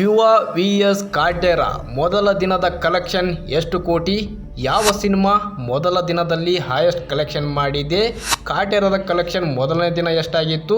ಯುವ V S Kaatera ಮೊದಲ ದಿನದ ಕಲೆಕ್ಷನ್ ಎಷ್ಟು ಕೋಟಿ? ಯಾವ ಸಿನಿಮಾ ಮೊದಲ ದಿನದಲ್ಲಿ ಹೈಯೆಸ್ಟ್ ಕಲೆಕ್ಷನ್ ಮಾಡಿದೆ? ಕಾಟೇರದ ಕಲೆಕ್ಷನ್ ಮೊದಲನೇ ದಿನ ಎಷ್ಟಾಗಿತ್ತು?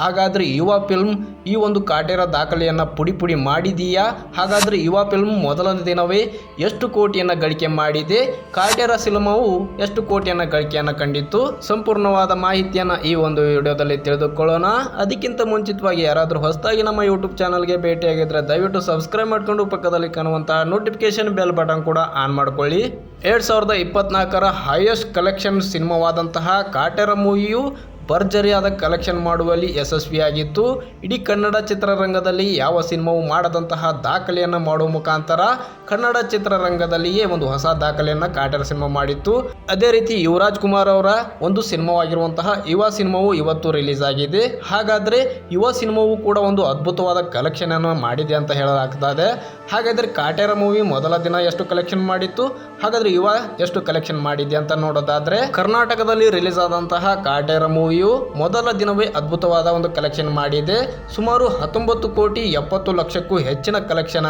ಹಾಗಾದರೆ ಯುವ ಫಿಲ್ಮ್ ಈ ಒಂದು ಕಾಟೇರ ದಾಖಲೆಯನ್ನು ಪುಡಿ ಪುಡಿ ಮಾಡಿದೀಯಾ? ಹಾಗಾದರೆ ಯುವ ಫಿಲ್ಮ್ ಮೊದಲನೇ ದಿನವೇ ಎಷ್ಟು ಕೋಟಿಯನ್ನು ಗಳಿಕೆ ಮಾಡಿದೆ? ಕಾಟೇರ ಸಿನಿಮಾವು ಎಷ್ಟು ಕೋಟಿಯನ್ನು ಗಳಿಕೆಯನ್ನು ಕಂಡಿತ್ತು? ಸಂಪೂರ್ಣವಾದ ಮಾಹಿತಿಯನ್ನು ಈ ಒಂದು ವಿಡಿಯೋದಲ್ಲಿ ತಿಳಿದುಕೊಳ್ಳೋಣ. ಅದಕ್ಕಿಂತ ಮುಂಚಿತವಾಗಿ ಯಾರಾದರೂ ಹೊಸದಾಗಿ ನಮ್ಮ ಯೂಟ್ಯೂಬ್ ಚಾನಲ್ಗೆ ಭೇಟಿಯಾಗಿದ್ದರೆ ದಯವಿಟ್ಟು ಸಬ್ಸ್ಕ್ರೈಬ್ ಮಾಡಿಕೊಂಡು ಪಕ್ಕದಲ್ಲಿ ಕಾಣುವಂತಹ ನೋಟಿಫಿಕೇಶನ್ ಬೆಲ್ ಬಟನ್ ಕೂಡ ಆನ್ ಮಾಡ್ಕೊಳ್ಳಿ. ಎರಡು ಸಾವಿರದ ಇಪ್ಪತ್ನಾಲ್ಕರ ಹೈಯೆಸ್ಟ್ ಕಲೆಕ್ಷನ್ ಸಿನಿಮಾವಾದಂತಹ ಕಾಟೆರ ಮೂವಿಯು ಭರ್ಜರಿಯಾದ ಕಲೆಕ್ಷನ್ ಮಾಡುವಲ್ಲಿ ಯಶಸ್ವಿಯಾಗಿತ್ತು. ಇಡೀ ಕನ್ನಡ ಚಿತ್ರರಂಗದಲ್ಲಿ ಯಾವ ಸಿನಿಮಾವು ಮಾಡದಂತಹ ದಾಖಲೆಯನ್ನು ಮಾಡುವ ಮುಖಾಂತರ ಕನ್ನಡ ಚಿತ್ರರಂಗದಲ್ಲಿಯೇ ಒಂದು ಹೊಸ ದಾಖಲೆಯನ್ನು ಕಾಟರ ಸಿನಿಮಾ ಮಾಡಿತ್ತು. ಅದೇ ರೀತಿ ಯುವರಾಜ್ ಕುಮಾರ್ ಅವರ ಒಂದು ಸಿನಿಮಾವಾಗಿರುವಂತಹ ಯುವ ಸಿನಿಮಾವು ಇವತ್ತು ರಿಲೀಸ್ ಆಗಿದೆ. ಹಾಗಾದರೆ ಯುವ ಸಿನಿಮಾವು ಕೂಡ ಒಂದು ಅದ್ಭುತವಾದ ಕಲೆಕ್ಷನನ್ನು ಮಾಡಿದೆ ಅಂತ ಹೇಳಲಾಗ್ತದೆ. ಹಾಗಾದರೆ ಕಾಟೇರ ಮೂವಿ ಮೊದಲ ದಿನ ಎಷ್ಟು ಕಲೆಕ್ಷನ್ ಮಾಡಿತ್ತು? ಹಾಗಾದರೆ ಯುವ ಎಷ್ಟು ಕಲೆಕ್ಷನ್ ಮಾಡಿದೆ ಅಂತ ನೋಡೋದಾದ್ರೆ, ಕರ್ನಾಟಕದಲ್ಲಿ ರಿಲೀಸ್ ಆದಂತಹ ಕಾಟೇರ ಮೂವಿಯು ಮೊದಲ ದಿನವೇ ಅದ್ಭುತವಾದ ಒಂದು ಕಲೆಕ್ಷನ್ ಮಾಡಿದೆ. ಸುಮಾರು ಹತ್ತೊಂಬತ್ತು ಕೋಟಿ ಎಪ್ಪತ್ತು ಲಕ್ಷಕ್ಕೂ ಹೆಚ್ಚಿನ ಕಲೆಕ್ಷನ್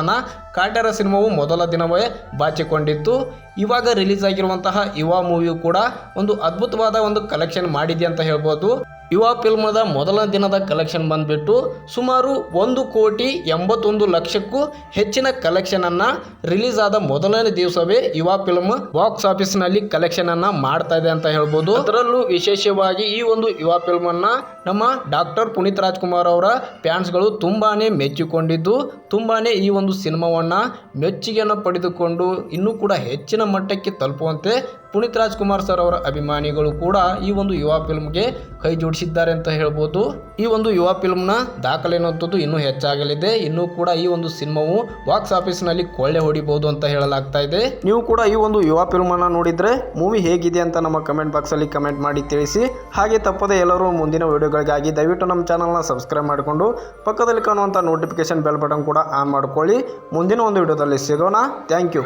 ಕಾಟೇರ ಸಿನಿಮಾವು ಮೊದಲ ದಿನವೇ ಬಾಚಿಕೊಂಡಿತ್ತು. ಇವಾಗ ರಿಲೀಸ್ ಆಗಿರುವಂತಹ ಯುವ ಮೂವಿಯು ಕೂಡ ಒಂದು ಅದ್ಭುತವಾದ ಒಂದು ಕಲೆಕ್ಷನ್ ಮಾಡಿದೆ ಅಂತ ಹೇಳ್ಬೋದು. ಯುವ ಫಿಲ್ಮದ ಮೊದಲ ದಿನದ ಕಲೆಕ್ಷನ್ ಬಂದ್ಬಿಟ್ಟು ಸುಮಾರು ಒಂದು ಕೋಟಿ ಎಂಬತ್ತೊಂದು ಲಕ್ಷಕ್ಕೂ ಹೆಚ್ಚಿನ ಕಲೆಕ್ಷನ್ ಅನ್ನ ರಿಲೀಸ್ ಆದ ಮೊದಲನೇ ದಿವಸವೇ ಯುವ ಫಿಲ್ಮ್ ಬಾಕ್ಸ್ ಆಫೀಸ್ನಲ್ಲಿ ಕಲೆಕ್ಷನನ್ನು ಮಾಡ್ತಾ ಇದೆ ಅಂತ ಹೇಳ್ಬೋದು. ಅದರಲ್ಲೂ ವಿಶೇಷವಾಗಿ ಈ ಒಂದು ಯುವ ಫಿಲ್ಮನ್ನು ನಮ್ಮ ಡಾಕ್ಟರ್ ಪುನೀತ್ ರಾಜ್ಕುಮಾರ್ ಅವರ ಫ್ಯಾನ್ಸ್ಗಳು ತುಂಬಾನೇ ಮೆಚ್ಚಿಕೊಂಡಿದ್ದು, ತುಂಬಾನೇ ಈ ಒಂದು ಸಿನಿಮಾವನ್ನ ಮೆಚ್ಚುಗೆಯನ್ನು ಪಡೆದುಕೊಂಡು ಇನ್ನೂ ಕೂಡ ಹೆಚ್ಚಿನ ಮಟ್ಟಕ್ಕೆ ತಲುಪುವಂತೆ ಪುನೀತ್ ರಾಜ್ಕುಮಾರ್ ಸರ್ ಅವರ ಅಭಿಮಾನಿಗಳು ಕೂಡ ಈ ಒಂದು ಯುವ ಫಿಲ್ಮ್ಗೆ ಕೈ ಜೋಡಿಸಿದ್ದಾರೆ ಅಂತ ಹೇಳ್ಬೋದು. ಈ ಒಂದು ಯುವ ಫಿಲ್ಮ್ನ ದಾಖಲೆ ಅನ್ನುವಂಥದ್ದು ಇನ್ನೂ ಹೆಚ್ಚಾಗಲಿದೆ. ಇನ್ನೂ ಕೂಡ ಈ ಒಂದು ಸಿನಿಮಾವು ಬಾಕ್ಸ್ ಆಫೀಸ್ನಲ್ಲಿ ಕೊಳ್ಳೆ ಹೊಡಿಬಹುದು ಅಂತ ಹೇಳಲಾಗ್ತಾ ಇದೆ. ನೀವು ಕೂಡ ಈ ಒಂದು ಯುವ ಫಿಲ್ಮ್ ನೋಡಿದರೆ ಮೂವಿ ಹೇಗಿದೆ ಅಂತ ನಮ್ಮ ಕಮೆಂಟ್ ಬಾಕ್ಸ್ ಅಲ್ಲಿ ಕಮೆಂಟ್ ಮಾಡಿ ತಿಳಿಸಿ. ಹಾಗೆ ತಪ್ಪದೆ ಎಲ್ಲರೂ ಮುಂದಿನ ವಿಡಿಯೋಗಳಿಗಾಗಿ ದಯವಿಟ್ಟು ನಮ್ಮ ಚಾನಲ್ನ ಸಬ್ಸ್ಕ್ರೈಬ್ ಮಾಡಿಕೊಂಡು ಪಕ್ಕದಲ್ಲಿ ಕಾಣುವಂಥ ನೋಟಿಫಿಕೇಶನ್ ಬೆಲ್ ಬಟನ್ ಕೂಡ ಆನ್ ಮಾಡ್ಕೊಳ್ಳಿ. ಮುಂದಿನ ಒಂದು ವಿಡಿಯೋದಲ್ಲಿ ಸಿಗೋಣ. Thank you.